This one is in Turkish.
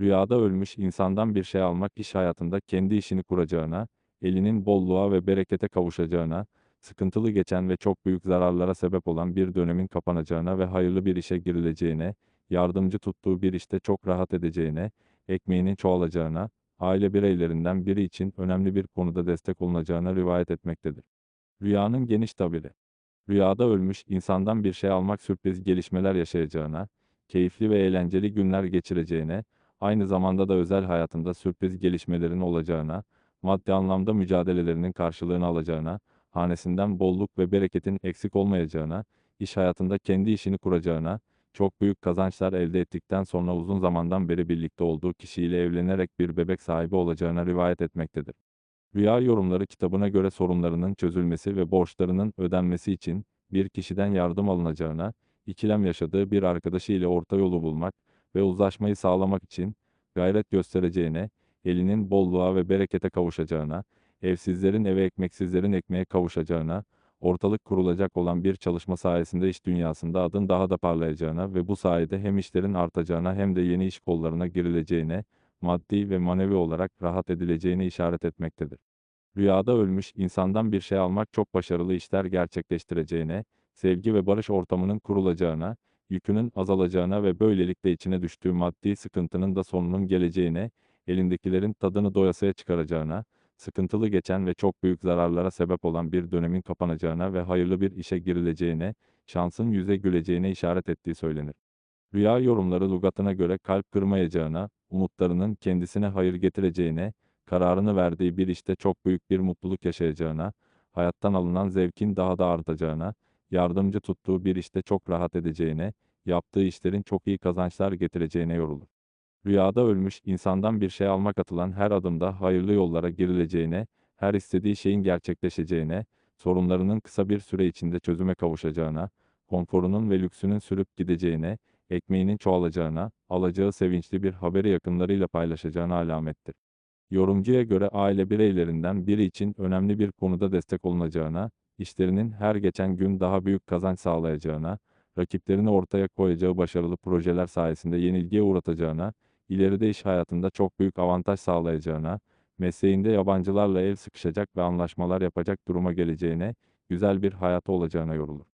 Rüyada ölmüş insandan bir şey almak iş hayatında kendi işini kuracağına, elinin bolluğa ve berekete kavuşacağına, sıkıntılı geçen ve çok büyük zararlara sebep olan bir dönemin kapanacağına ve hayırlı bir işe girileceğine, yardımcı tuttuğu bir işte çok rahat edeceğine, ekmeğinin çoğalacağına, aile bireylerinden biri için önemli bir konuda destek olunacağına rivayet etmektedir. Rüyanın geniş tabiri. Rüyada ölmüş insandan bir şey almak sürpriz gelişmeler yaşayacağına, keyifli ve eğlenceli günler geçireceğine, aynı zamanda da özel hayatında sürpriz gelişmelerin olacağına, maddi anlamda mücadelelerinin karşılığını alacağına, hanesinden bolluk ve bereketin eksik olmayacağına, iş hayatında kendi işini kuracağına, çok büyük kazançlar elde ettikten sonra uzun zamandan beri birlikte olduğu kişiyle evlenerek bir bebek sahibi olacağına rivayet etmektedir. Rüya yorumları kitabına göre sorunlarının çözülmesi ve borçlarının ödenmesi için bir kişiden yardım alınacağına, ikilem yaşadığı bir arkadaşı ile orta yolu bulmak ve uzlaşmayı sağlamak için gayret göstereceğine, elinin bolluğa ve berekete kavuşacağına, evsizlerin eve ekmeksizlerin ekmeğe kavuşacağına, ortalık kurulacak olan bir çalışma sayesinde iş dünyasında adın daha da parlayacağına ve bu sayede hem işlerin artacağına hem de yeni iş kollarına girileceğine, maddi ve manevi olarak rahat edileceğini işaret etmektedir. Rüyada ölmüş insandan bir şey almak çok başarılı işler gerçekleştireceğine, sevgi ve barış ortamının kurulacağına, yükünün azalacağına ve böylelikle içine düştüğü maddi sıkıntının da sonunun geleceğine, elindekilerin tadını doyasıya çıkaracağına, sıkıntılı geçen ve çok büyük zararlara sebep olan bir dönemin kapanacağına ve hayırlı bir işe girileceğine, şansın yüze güleceğine işaret ettiği söylenir. Rüya yorumları lügatına göre kalp kırmayacağına, umutlarının kendisine hayır getireceğine, kararını verdiği bir işte çok büyük bir mutluluk yaşayacağına, hayattan alınan zevkin daha da artacağına, yardımcı tuttuğu bir işte çok rahat edeceğine, yaptığı işlerin çok iyi kazançlar getireceğine yorulur. Rüyada ölmüş insandan bir şey almak atılan her adımda hayırlı yollara girileceğine, her istediği şeyin gerçekleşeceğine, sorunlarının kısa bir süre içinde çözüme kavuşacağına, konforunun ve lüksünün sürüp gideceğine, ekmeğinin çoğalacağına, alacağı sevinçli bir haberi yakınlarıyla paylaşacağına alamettir. Yorumcuya göre aile bireylerinden biri için önemli bir konuda destek olunacağına, işlerinin her geçen gün daha büyük kazanç sağlayacağına, rakiplerini ortaya koyacağı başarılı projeler sayesinde yenilgiye uğratacağına, ileride iş hayatında çok büyük avantaj sağlayacağına, mesleğinde yabancılarla el sıkışacak ve anlaşmalar yapacak duruma geleceğine, güzel bir hayatı olacağına yorulur.